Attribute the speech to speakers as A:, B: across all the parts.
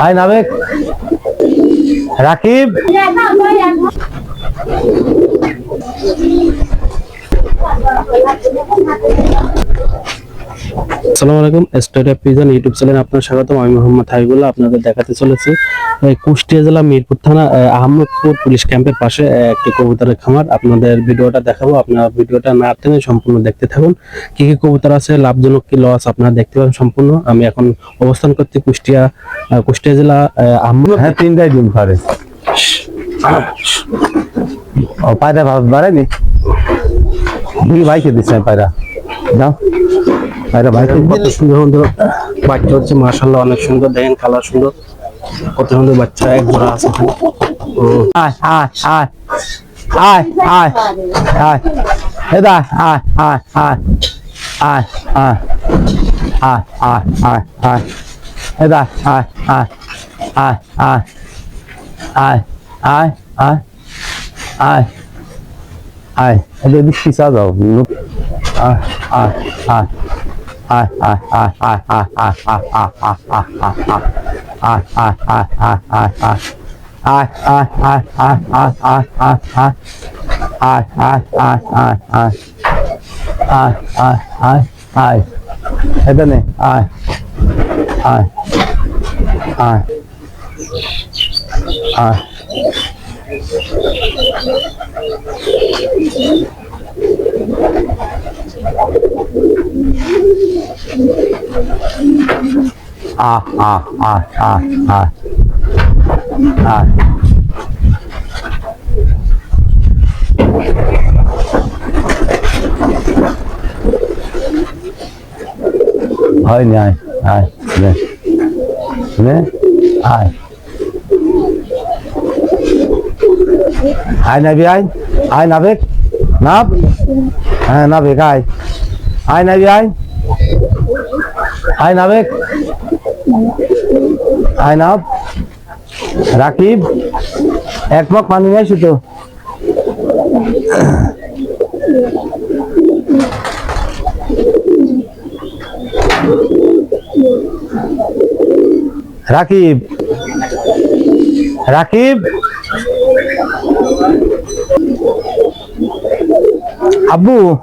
A: High নাবেক। Rakib.
B: আসসালামু আলাইকুম story pigeon YouTube চ্যানেলে আপনার স্বাগতম। আমি মোহাম্মদ হাবিবুল্লাহ আপনাদের দেখাতে চলেছি। কুষ্টিয়া জেলা মিরপুর থানা আহমদপুর পুলিশ ক্যাম্পের পাশে একটি কবুতরের খামার। আপনাদের ভিডিওটা দেখাবো আপনারা ভিডিওটা না টেনে সম্পূর্ণ দেখতে থাকুন। কি কি কবুতর আছে লাভজনক কি লস আপনারা দেখতে পাবেন সম্পূর্ণ। আমি এখন অবস্থান করছি কুষ্টিয়া কুষ্টিয়া জেলা আহ, আহমদ
A: হ্যাঁ তিনটাই ডিম পারে। পায়রা ভাব দুই ভাইকে দিচ্ছে পায়রা। যাও। পায়রা ভাইকে
B: কত সুন্দর সুন্দর বাচ্চা হচ্ছে মাশাল্লাহ অনেক সুন্দর দেখেন কালার সুন্দর কত সুন্দর বাচ্চা এক জোড়া আছে
A: আয় আয় আয় আয় আয় আয় এদা আয় আয় আয় আয় আয় আয় আয় আয় আয় এদা আয় আয় আয় আয় আয় আয় আয় আয় আয় এদের দিক পিছা যাও আয় আয় আয় এটা নে আয় আয় আয় আয় Ah, ah, ah, ah, ah. Ah. Hadi ay, ay, ne? Ne? Ay. Ay Nabi ay, ay Nabi. Ne yap? হ্যাঁ নাবেক, আয়। আয়, নাবি, আয়। আয়, নাবেক। আয় রাকিব, এক মগ পানি Rakib. Rakib.
B: Abu.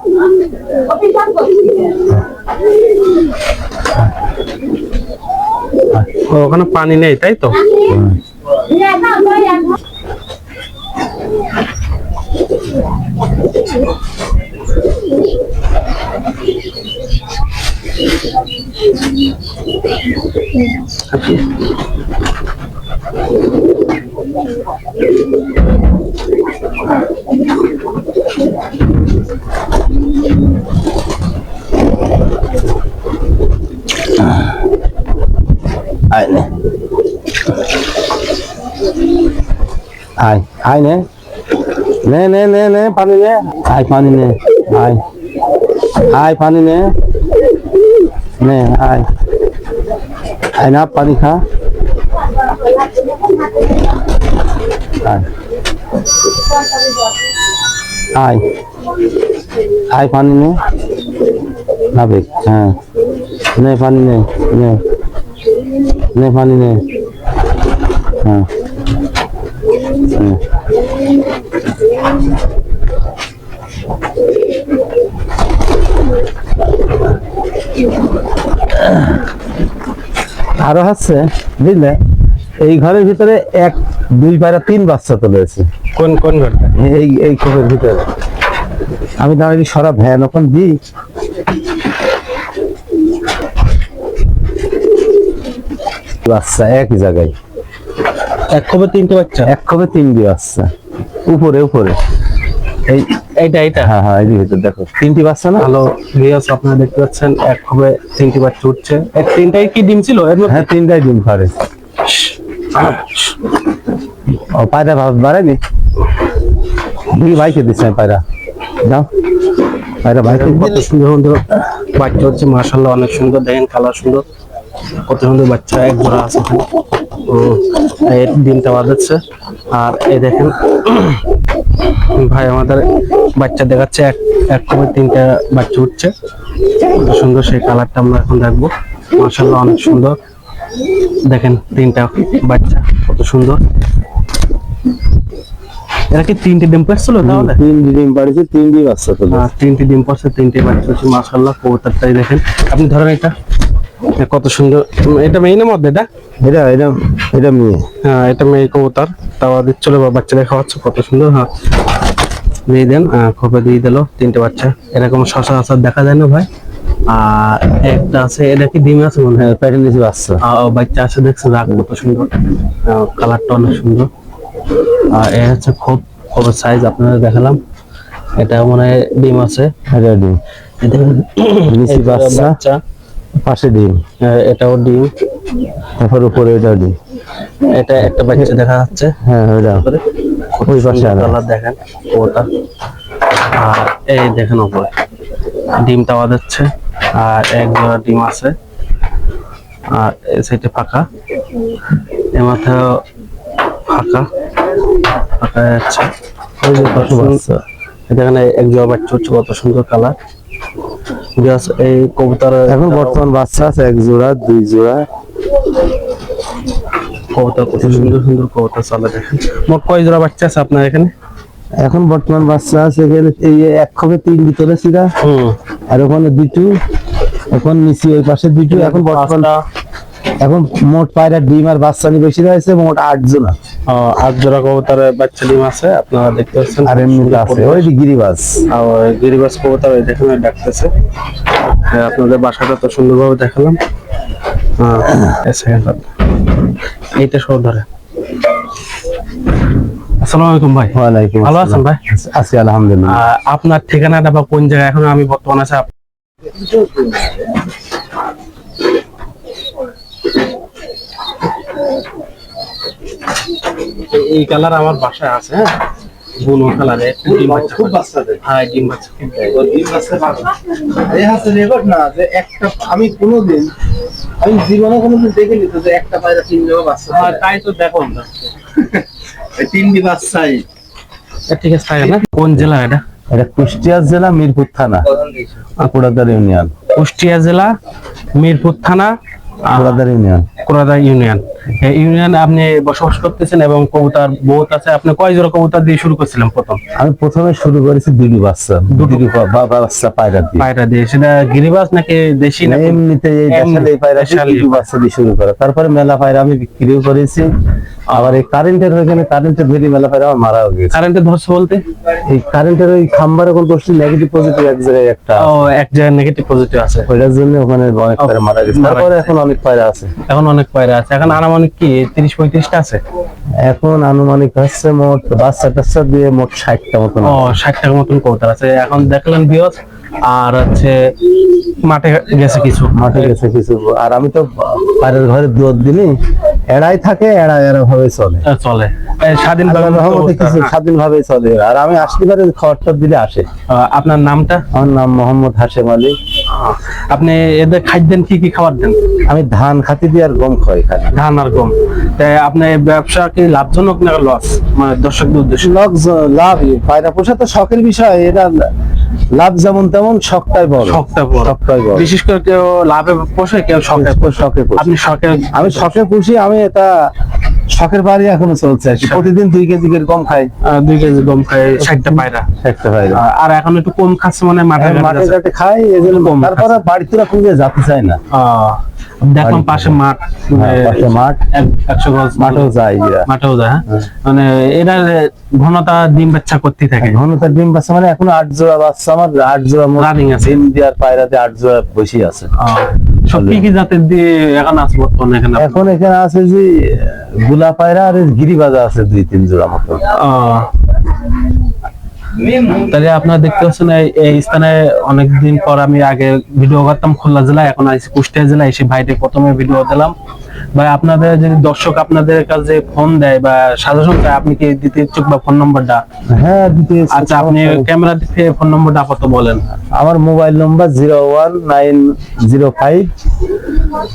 B: Oh, karena paninya itu itu.
A: আয় নে আয় আয় নে নে নে নে নে পানি নে আয় পানি নে আয় আয় পানি নে নে আয় আয় না পানি খা আয়। আয় পানি নে। নাবিক হ্যাঁ। নে পানি নে নে। নে পানি নে। হ্যাঁ। আরও হচ্ছে বুঝলে? এই ঘরের ভিতরে এক দুই পায়রা তিন বাচ্চা তুলেছে
B: কোন কোন ঘরটা?
A: এই এই কোপের ভিতরে। আমি দাঁড়িয়ে সরা ভ্যান ওখান দিই। বাচ্চা একই জায়গায়।
B: এক খবর তিনটে বাচ্চা?
A: এক কবে তিনটি বাচ্চা। উপরে উপরে। এই
B: এইটা এইটা?
A: হ্যাঁ হ্যাঁ এই ভিতরে দেখো। তিনটি বাচ্চা না?
B: ভালো ভিউয়ার্স আপনারা দেখতে পাচ্ছেন এক খবরে তিনটি বাচ্চা উঠছে। এক তিনটাই কি ডিম ছিল? এর মধ্যে?
A: হ্যাঁ তিনটাই ডিম পারে ও, পায়রা ভাব বাড়ায়নি দুই ভাইকে দিচ্ছে পায়রা। যাও পায়রা ভাইকে
B: কত সুন্দর সুন্দর বাচ্চা হচ্ছে মাশাল্লাহ অনেক সুন্দর। দেখেন কালার সুন্দর। কত সুন্দর বাচ্চা এক জোড়া আছে এই ডিমটা বাঁধাচ্ছে। আর এই দেখেন, ভাই আমাদের বাচ্চা দেখাচ্ছে, এক এক কমে তিনটা বাচ্চা উঠছে। কত সুন্দর সেই কালারটা আমরা এখন দেখব। মার্শাল্লাহ অনেক সুন্দর। দেখেন তিনটা বাচ্চা, কত সুন্দর। এরা কি তিনটে ডিম পাচ্ছিল তাহলে?
A: তিন ডিম বাড়িছে তিন ডিম আসছে তো
B: হ্যাঁ, তিনটে ডিম পাচ্ছে তিনটে বাচ্চা হচ্ছে মাশাল্লাহ কবুতরটাই দেখেন। আপনি ধরেন এটা। কত সুন্দর। এটা মেইনের মধ্যে এটা?
A: এটা এটা এটা মেয়ে।
B: হ্যাঁ এটা মেয়ে কবুতর। তাওয়া দিচ্ছিল বাচ্চাদের খাওয়াচ্ছে কত সুন্দর হ্যাঁ। দিয়ে দেন খোপে দিয়ে দিল তিনটে বাচ্চা। এরকম শশা আসার দেখা যায় না ভাই। আর একটা আছে এটা কি ডিম আছে মনে হয়?
A: প্যাকেট নিচে বাচ্চা।
B: বাচ্চা আছে দেখছেন রাগ কত সুন্দর। কালারটা অনেক সুন্দর। এ হচ্ছে খোপ খোপের সাইজ আপনাদের দেখালাম। এটা মনে হয় ডিম আছে।
A: এটা ডিম। নিচে বাচ্চা। পাশে ডিম।
B: এটাও ডিম।
A: তারপর উপরে এটা ডিম।
B: এটা একটা বাচ্চা দেখা যাচ্ছে।
A: হ্যাঁ ওটা ওই পাশে
B: কালার দেখেন ওটা। আর এই দেখেন উপরে। ডিম তাওয়া যাচ্ছে আর এক জোড়া ডিম আছে। আর এই সাইডে ফাঁকা। এর মাথায় ফাঁকা। ফাঁকা ওই যে কত
A: বাচ্চা
B: এখানে এক জোড়া বাচ্চা হচ্ছে কত সুন্দর কালার এই কবুতর
A: এখন বর্তমান বাচ্চা আছে এক জোড়া দুই জোড়া।
B: কবুতর কত সুন্দর সুন্দর কবুতর চলে দেখেন। মোট কয় জোড়া বাচ্চা আছে আপনার এখানে?
A: এখন বর্তমান বাচ্চা আছে এই এক খবে তিন ভিতরে ছিল আর ওখানে দুটো এখন নিচে ওই পাশে দুটো এখন বর্তমান এখন মোট পায়রা ডিম আর বাচ্চা নিয়ে বেশি রয়েছে মোট আট জোড়া।
B: জোড়া কবুতরের বাচ্চা ডিম আছে আপনারা দেখতে পাচ্ছেন।
A: আর এমনি আছে ওই যে গিরিবাস।
B: আর গিরিবাস কবুতর ওই দেখেন ডাকতেছে। হ্যাঁ, আপনাদের বাসাটা তো সুন্দরভাবে দেখালাম। এইটা সব ধরে। আসসালামু আলাইকুম ভাই।
A: ওয়ালাইকুম
B: ভালো আছেন ভাই?
A: আছি আলহামদুলিল্লাহ।
B: আপনার ঠিকানাটা বা কোন জায়গায় এখন আমি বর্তমানে আছি এই- কালার আমার বাসায় আছে হ্যাঁ? বুনো কালারে ডিম বাচ্চা
A: খুব বাচ্চা দেয়।
B: হ্যাঁ ডিম বাচ্চা খুব দেয়।
A: এই হাতে রেকর্ড না যে একটা আমি কোনোদিন আমি জীবনে কোনোদিন দেখিনি তো যে একটা পায়রা তিন জোড়া বাচ্চা
B: হ্যাঁ, তাই তো দেখুন না।
A: বাচ্চাই
B: ঠিক আছে না কোন জেলা এটা?
A: এটা কুষ্টিয়া জেলা মিরপুর থানা। কুড়াদার ইউনিয়ন।
B: কুষ্টিয়া জেলা মিরপুর থানা। আহ,
A: ইউনিয়ন
B: কোরাদা ইউনিয়ন এই ইউনিয়নে আপনি বসবাস করতেছেন এবং কবুতর বহুত আছে। আপনি কয় জোড়া কবুতর দিয়ে শুরু করেছিলেন প্রথম?
A: আমি প্রথমে শুরু করেছি দুটি বাচ্চা। দুটি বাচ্চা পায়রা দিয়ে।
B: পায়রা দিয়ে। সেটা গিরিবাস নাকি দেশি না
A: এমনিতে এই
B: এমনি,
A: পায়রা
B: দেশাল।
A: দুটি বাচ্চা দিয়ে শুরু করা। তারপরে মেলা পায়রা আমি বিক্রিও করেছি। আবার এই কারেন্টের ওইখানে কারেন্টের ভেরি মেলা আমার মারাও গেছে।
B: কারেন্টে ধরছে বলতে?
A: এই কারেন্টের ওই খাম্বার করছি নেগেটিভ পজিটিভ এক জায়গায় একটা
B: ও এক জায়গায় নেগেটিভ পজিটিভ আছে।
A: ওইটার জন্য ওখানে অনেক পায়রা মারা গেছে। তারপরে এখন অনেক পায়রা আছে।
B: এখন অনেক পায়রা আছে। এখন আনুমানিক কি তিরিশ পঁয়ত্রিশটা আছে?
A: এখন আনুমানিক হচ্ছে মোট বাচ্চা টাচ্চা দিয়ে মোট ষাটটা মতন
B: ও ষাট টাকার মতন কবুতর আছে। এখন দেখলেন বিয়স আর হচ্ছে মাঠে গেছে কিছু।
A: মাঠে গেছে কিছু। আর আমি তো পায়রার ঘরে দুধ দিলি এড়াই থাকে এড়া এড়া ভাবে চলে।
B: চলে স্বাধীন
A: রহমতে কিছু স্বাধীন ভাবে চলে। আর আমি আসতে পারে খাবারটা দিলে আসে।
B: আপনার নামটা?
A: আমার নাম মোহাম্মদ হাশেম আলী।
B: আপনি এদের খাদ্যেন কি কি খাবার দেন?
A: আমি ধান খাতি দিয়ে আর গম খাই খালি।
B: ধান আর গম। তাই আপনার ব্যবসা কি লাভজনক না লস? মানে দর্শকদের উদ্দেশ্যে?
A: লক লাভ পায়রা পোষা তো শখের বিষয় এটা লাভ যেমন তেমন শখটাই বড়।
B: শখটা বড়।
A: শখটাই বড়।
B: বিশেষ করে কেউ লাভে পোষে কেউ শখে
A: শখে পোষে।
B: আপনি শখে
A: আমি শখে পুষি আমি এটা শখের বাড়ি এখনও চলছে। প্রতিদিন দুই কেজি করে গম খাই।
B: দুই কেজি গম খাই ষাটটা পায়রা।
A: ষাটটা পায়রা।
B: আর এখন একটু কম খাচ্ছে মানে মাঠে
A: মাঠে খাই এই জন্য
B: কম
A: তারপরে বাড়িতে খুঁজে যেতে চায় না।
B: আহ, দেখলাম পাশে মাঠ
A: হ্যাঁ,
B: মানে
A: পাশে মাঠ।
B: এক- একশো গজ
A: মাঠেও যাই এরা।
B: মাঠেও যায় হ্যাঁ? মানে এরা ঘনতা ডিম বাচ্চা করতেই থাকে।
A: ঘনতার ডিম বাচ্চা মানে এখনও আট জোড়া বাচ্চা আমার আট জোড়া
B: Running আছে।
A: দেওয়ার পায়রাতে আট জোড়া বসে আছে।
B: সব কি কি জাতের দিয়ে এখন আছে বর্তমানে এখানে?
A: এখন এখানে আছে যে গুলা পায়রা আর গিরিবাজা আছে দুই তিন জোড়া মতো।
B: তাহলে আপনারা দেখতে পাচ্ছেন এই- স্থানে অনেকদিন পর আমি আগে ভিডিও করতাম খুলনা জেলায় এখন আইসি কুষ্টিয়া জেলায় এসে ভাইটে প্রথমে ভিডিও দিলাম। ভাই আপনাদের যদি দর্শক আপনাদের কাছে ফোন দেয় বা সাজেশন চায় আপনি কি দিতে ইচ্ছুক বা ফোন নম্বরটা
A: হ্যাঁ দিতে
B: আচ্ছা আপনি ক্যামেরা দিতে ফোন নম্বরটা আপাতত বলেন।
A: আমার mobile number zero one nine zero five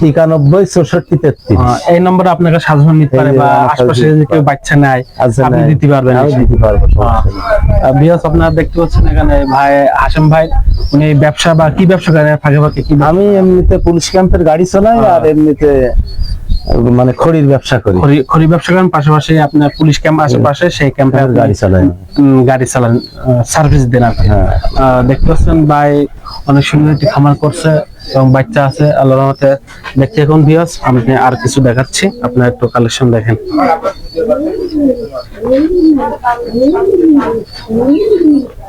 A: একানব্বই চৌষট্টি তেত্রিশ।
B: আহ, এই নম্বরে আপনাকে সাধারণ নিতে পারে বা আশপাশে যদি কেউ বাচ্চা নেয় আপনি দিতে পারবেন
A: আমি দিতে পারব নেই।
B: বিয়াস আপনারা দেখতে পাচ্ছেন এখানে ভাই হাসেম ভাই উনি ব্যবসা বা কি ব্যবসা করেন? ফাঁকে ফাঁকে কি
A: আমি এমনিতে পুলিশ ক্যাম্পের গাড়ি চলাই আর এমনিতে মানে খড়ির ব্যবসা করি।
B: খড়ি- খড়ি ব্যবসা করেন পাশাপাশি আপনার পুলিশ ক্যাম্প আশেপাশে সেই ক্যাম্পে
A: গাড়ি চালান
B: গাড়ি চালান সার্ভিস দেন আর
A: হ্যাঁ।
B: আহ, দেখতে পাচ্ছেন ভাই অনেক সুন্দর একটি খামার করছে এবং বাচ্চা আছে আল্লাহ রহমতে দেখতে এখন বিয়াস আমি আর কিছু দেখাচ্ছি আপনার একটু কালেকশন দেখেন।
C: Thank you.